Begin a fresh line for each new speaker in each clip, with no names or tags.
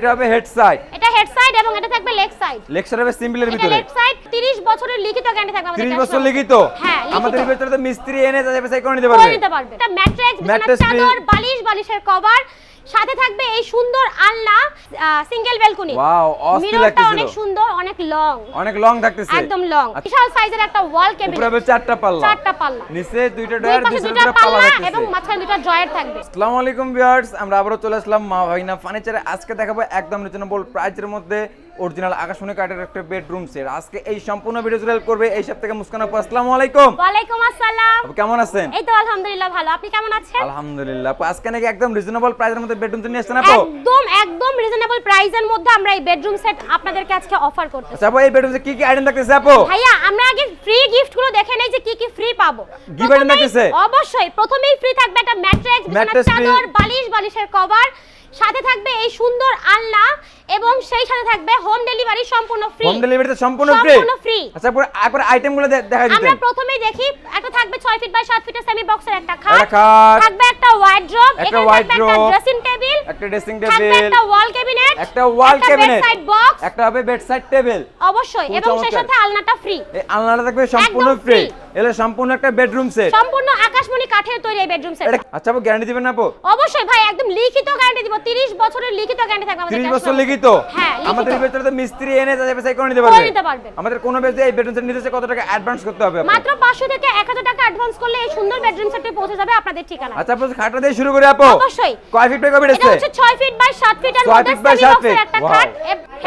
এটা হবে head side
এটা হেড সাইড এবং এটা থাকবে লেগ সাইড
লেকচার হবে সিম্পলের ভিতরে।
লেগ সাইড 30 বছরের লিখিত গ্যারান্টি থাকবে আমাদের
30 বছর লিখিত?
হ্যাঁ
আমাদের ভিতরে তো মিস্ত্রি এনে যাচাই বাছাই করে নিতে
করে
পারবে।
নিতে পারবে। এটা ম্যাট্রিক্স বিছানার চাদর বালিশ বালিশের কভার সাথে থাকবে এই সুন্দর আলনা সিঙ্গেল বেলকুনি
ওয়াও অস্থির লাগতেছিল
অনেক সুন্দর অনেক লং
অনেক লং থাকতেছে।
একদম লং
আচ্ছা,
বিশাল সাইজের একটা ওয়াল
উপরে
ক্যাবিনেট
হবে চারটা পাল্লা।
চারটা পাল্লা।
নিচে দুইটা
দুই
ডয়ার দুইটা পাল্লা থাকতেছে।
এবং মাঝখানে দুইটা ড্রয়ার থাকবে।
আসসালামু আলাইকুম ভিউয়ার্স আমরা আবারো চলে আসলাম মা ভাইনা ফার্নিচারে আজকে দেখাবো একদম রিজনেবল প্রাইসের মধ্যে অরিজিনাল আকাশমণি কাঠের একটা বেডরুম সেট আজকে এই সম্পূর্ণ ভিডিও জুড়ে করবে এই সব থেকে মুস্কান আপু। আসসালামু আলাইকুম।
ওয়ালাইকুম আসসালাম।
আপু কেমন আছেন?
এই তো আলহামদুলিল্লাহ ভালো। আপনি কেমন আছেন?
আলহামদুলিল্লাহ আপু আজকে নাকি একদম রিজনেবল প্রাইসের মধ্যে বেডরুম সেট নিয়ে আসছেন আপু?
একদম একদম রিজনেবল প্রাইসের মধ্যে আমরা এই বেডরুম সেট আপনাদেরকে আজকে অফার করতেছি।
আচ্ছা আপু এই বেডরুম কি কি আইটেম থাকতেছে আপু?
ভাইয়া আমরা আগে ফ্রি গিফটগুলো দেখে নেই যে কি কি ফ্রি পাবো। প্রথমেই-
থাকতেছে?
অবশ্যই প্রথমেই ফ্রি থাকবে একটা ম্যাট্রেস
free।
চাদর বালিশ বালিশের কভার সাথে থাকবে এই সুন্দর আলনা এবং সেই সাথে থাকবে হোম ডেলিভারি সম্পূর্ণ ফ্রি
হোম ডেলিভারিতে সম্পূর্ণ ফ্রি
সম্পূর্ণ free।
আচ্ছা আপু একবার আইটেমগুলো দেখা
আমরা প্রথমেই দেখি একটা থাকবে 6 ফিট বাই 7 ফিটের সেমি বক্সের একটা খাট। থাকবে একটা ওয়ার্ড্রপ
একটা
থাকবে একটা ড্রেসিং টেবিল
একটা ড্রেসিং
থাকবে
টেবিল
একটা ওয়াল ক্যাবিনেট
একটা ওয়াল ক্যাবিনেট
সাইড বক্স
একটা হবে বেডসাইড টেবিল
অবশ্যই এবং সেই সাথে আলনাটা ফ্রি
এই আলনাটা থাকবে সম্পূর্ণ ফ্রি। এলে সম্পূর্ণ একটা বেডরুম সেট
সম্পূর্ণ আকাশমণি কাঠের তৈরি এই বেডরুম সেট
আচ্ছা আপু গ্যারান্টি দিবেন না আপু?
অবশ্যই ভাই একদম লিখিত গ্যারান্টি দিব। 30 বছরের লিখিত গ্যারান্টি থাকবে আমাদের
30 বছর লিখিত?
হ্যাঁ
আমাদের। ভিতরে তো মিস্ত্রি এনে যাচাই বাছাই করে নিতে পারবে।
নিতে পারবেন।
আমাদের কোনো বেজে এই বেডরুম সেট নিতে চাই কত টাকা অ্যাডভান্স করতে হবে
মাত্র 500 থেকে 1000 টাকা অ্যাডভান্স করলে এই সুন্দর বেডরুম সেটে পৌঁছে যাবে আপনাদের ঠিকানা
আচ্ছা আপু খাটটা দিয়ে শুরু করি আপু।
অবশ্যই।
কয় ফিট বাই কয় ফিট
এটা হচ্ছে 6 ফিট বাই 7 ফিটের
6
মধ্যে
feet by
সেমি
7
বক্সের
feet।
একটা খাট।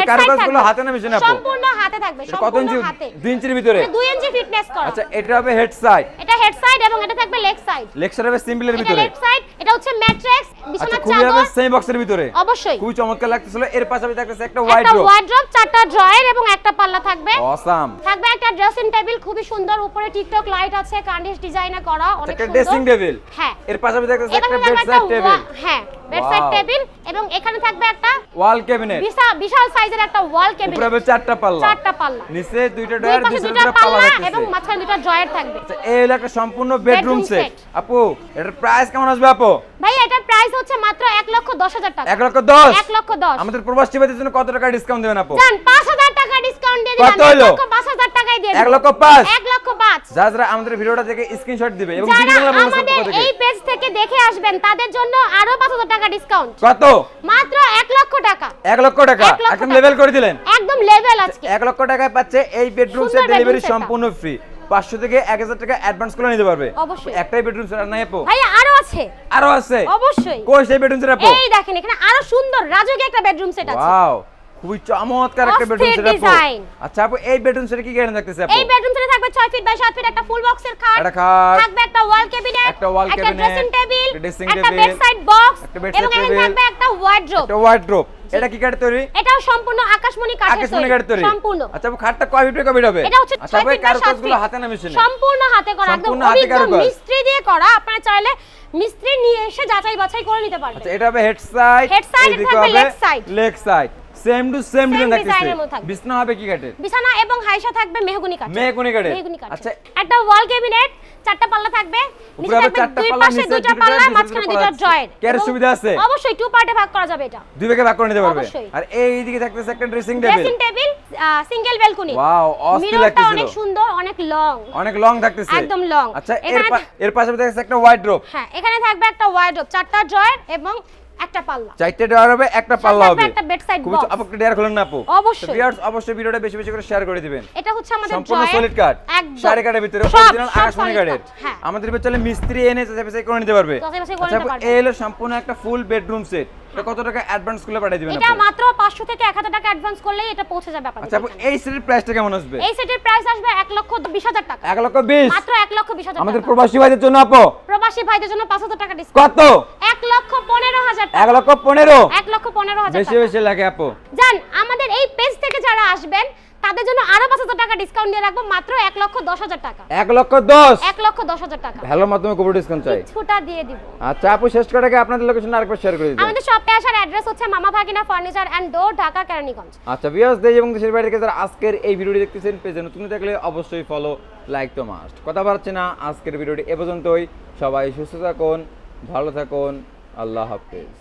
কারুকাজগুলো হাতে না মেশিনে আপু?
সম্পূর্ণ হাতে থাকবে সম্পূর্ণ হাতে।
2 ইঞ্চির ভিতরে?
2 ইঞ্চি ফিটনেস করা।
আচ্ছা এটা হবে হেড সাইড
এটা হেড সাইড এবং এটা থাকবে লেগ সাইড
লেকচার হবে সিম্পলের
এটা লেগ সাইড এটা হচ্ছে ম্যাট্রেস বিছানার
খুবই হবে
চাদর
বক্সের ভিতরে।
অবশ্যই।
খুবই চমৎকার লাগতেছিল। এর পাশাপাশি থাকতেছে একটা
একটা
ওয়াইড্রোব
ওয়ার্ড্রপ চারটা ড্রয়ার এবং একটা পাল্লা থাকবে।
অসাম
থাকবে একটা ড্রেসিং টেবিল খুবই সুন্দর। উপরে টিকটক লাইট আছে কার্নিশ ডিজাইনে করা অনেক
একটা
সুন্দর।
ড্রেসিং টেবিল
হ্যাঁ।
এর পাশাপাশি থাকতেছে একটা টেবিল
হ্যাঁ। বেডসাইড টেবিল এবং এখানে থাকবে একটা
ওয়াল ক্যাবিনেট
বিশাল বিশাল সাইজের একটা ওয়াল
উপরে
ক্যাবিনেট
হবে চারটা পাল্লা।
চারটা পাল্লা।
নিচে দুইটা
দুই
ডয়ার দুইটা পাল্লা
এবং মাঝখানে দুইটা ড্রয়ার থাকবে।
আচ্ছা, এই হলো একটা সম্পূর্ণ বেডরুম সেট আপু এটার প্রাইস কেমন আসবে আপু?
ভাই এটার প্রাইস হচ্ছে মাত্র এক লক্ষ দশ হাজার টাকা।
এক লক্ষ দশ?
এক লক্ষ দশ।
আমাদের প্রবাসী ভাইদের জন্য কত টাকা ডিসকাউন্ট দেবেন আপু?
জান পাঁচ হাজার টাকা ডিসকাউন্ট দিয়ে দিলাম। এক
হলো?
লক্ষ পাঁচ হাজার টাকাই দিয়ে দিলাম।
লক্ষ পাঁচ?
এক লক্ষ পাঁচ
যারা যারা আমাদের ভিডিওটা থেকে স্ক্রিনশট দিবে এবং
যারা আমাদের এই পেজ থেকে দেখে আসবেন তাদের জন্য আরও টাকা ডিসকাউন্ট
কত?
মাত্র এক লক্ষ টাকা।
এক লক্ষ টাকা? একদম লেভেল করে দিলেন।
একদম লেভেল আজকে।
এক লক্ষ টাকায় পাচ্ছে এই বেডরুম সেট ডেলিভারি সম্পূর্ণ ফ্রি পাঁচশো থেকে এক হাজার টাকা অ্যাডভান্স করে নিতে পারবে।
অবশ্যই।
একটাই বেডরুম সেট আর নাই আপু।
ভাইয়া আরও আছে।
আরও আছে?
অবশ্যই।
কই সেই বেডরুম সেট
এই দেখেন এখানে আরও সুন্দর রাজকীয় একটা বেডরুম সেট আছে।
ওয়াও খুবই চমৎকার একটা বেডরুম সেট আপু আচ্ছা আপু এই বেডরুম সেটে কি গ্যারান্টি থাকতেছে আপু?
এই বেডরুম সেটে থাকবে 6 ফিট বাই 7 ফিট একটা ফুল বক্সের খাট
একটা খাট,
থাকবে একটা ওয়াল ক্যাবিনেট
একটা wall
একটা
cabinet,
ড্রেসিং টেবিল
একটা dressing
একটা
table,
বেডসাইড বক্স
একটা
এবং এখানে থাকবে একটা ওয়ার্ড্রোব
একটা ওয়ার্ড্রোব এটা কি কাঠের তৈরি?
এটাও সম্পূর্ণ আকাশমণি কাঠের তৈরি
আকাশমণি কাঠের তৈরি।
সম্পূর্ণ।
আচ্ছা আপু খাটটা কয় ফিট কয় ফিট হবে?
এটা হচ্ছে
আচ্ছা
6 ফিট বাই 7
কারুকাজগুলো হাতে না মেশিনে?
সম্পূর্ণ হাতে করা একদম
সম্পূর্ণ হাতে কারুকাজ।
মিস্ত্রি দিয়ে করা আপনারা চাইলে মিস্ত্রি নিয়ে এসে যাচাই বাছাই করে নিতে পারবেন।
আচ্ছা এটা হবে হেড সাইড
Head সাইড এটা থাকবে leg side।
Leg side same to same design থাকতেছে
এর।
বিছনা হবে কি কাঠের?
বিছানা এবং হাইসা থাকবে মেহগনি কাঠ
মেহগনি কাঠের।
মেহগনি কাঠ
আচ্ছা।
একটা ওয়াল ক্যাবিনেট চারটা পাল্লা থাকবে। নিচে
উপরে
থাকবে
চারটা
দুই পাশে দুইটা
দুটো
পাল্লা মাঝখানে
দুটো
দুইটা
পাল্লা।
ড্রয়ার
ক্যারের সুবিধা আছে?
অবশ্যই টু পার্টে ভাগ করা যাবে এটা।
দুই ভাগে ভাগ করে নিতে পারবে। আর এই দিকে থাকতেছে একটা dressing table
dressing table single balcony
wow অস্থির লাগতেছিল।
অনেক সুন্দর অনেক লং
অনেক লং থাকতেছে।
একদম লং
আচ্ছা এর এর পাশে থাকতেছে একটা ওয়াইড্রোব
হ্যাঁ এখানে থাকবে একটা ওয়ার্ডরোব চারটা ড্রয়ার এবং একটা পাল্লা।
চারটে ডয়ার হবে একটা পাল্লা হবে।
একটা bedside
খুবই
box।
চ- আপু একটা ডয়ার খুলেন না আপু।
অবশ্যই।
viewers, অবশ্যই ভিডিওটা বেশি বেশি করে শেয়ার করে দিবেন।
এটা হচ্ছে আমাদের
সম্পূর্ণ সলিড
একদম।
সাড়ে কাঠের ভিতরে অরিজিনাল আকাশমণি
কাঠ, হ্যাঁ।
আমাদের ভিতরে মিস্ত্রি এনে করে নিতে পারবে। আচ্ছা
নিতে
এই হলো সম্পূর্ণ একটা ফুল বেডরুম সেট এটা কত টাকা অ্যাডভান্স করলে পাঠিয়ে দিবেন
এটা মাত্র 500 থেকে 1000 টাকা অ্যাডভান্স করলেই এটা পৌঁছে যাবে আপনাদের
আচ্ছা। এই সেটের প্রাইসটা কেমন আসবে?
এই সেটের প্রাইস আসবে 1 লক্ষ 20 হাজার টাকা।
এক লক্ষ বিশ?
মাত্র 1 লক্ষ 20 হাজার
আমাদের প্রবাসী ভাইদের জন্য আপু।
প্রবাসী ভাইদের জন্য 5000 টাকা ডিসকাউন্ট
কত?
1 লক্ষ 15 হাজার
এক লক্ষ পনেরো?
1 লক্ষ 15 হাজার
বেশি বেশি লাগে আপু।
জান আমাদের এই পেজ থেকে যারা আসবেন তাদের জন্য আরও 5000 টাকা ডিসকাউন্ট দিয়ে রাখব মাত্র 1 লক্ষ 10 হাজার টাকা।
এক লক্ষ দশ?
1 লক্ষ 10 হাজার টাকা।
হ্যালোর মাধ্যমে কবর ডিসকাউন্ট চাই।
কিছুটা দিয়ে দিব।
আচ্ছা আপু শেষ করে আগে আপনাদের লোকেশন আরেকবার শেয়ার করে দিন
আমাদের শপে আসার অ্যাড্রেস হচ্ছে Mama Bhagina furniture and door Dhaka Keraniganj.
আচ্ছা ভিউয়ার্স দেশ এবং দেশের বাইরে থেকে যারা আজকের এই ভিডিওটি দেখতেছেন পেজে নতুন থাকলে অবশ্যই ফলো লাইক তো মাস্ট কথা বাড়ছে না আজকের ভিডিওটি এ পর্যন্তই। সবাই সুস্থ থাকুন ভালো থাকুন আল্লাহ হাফেজ।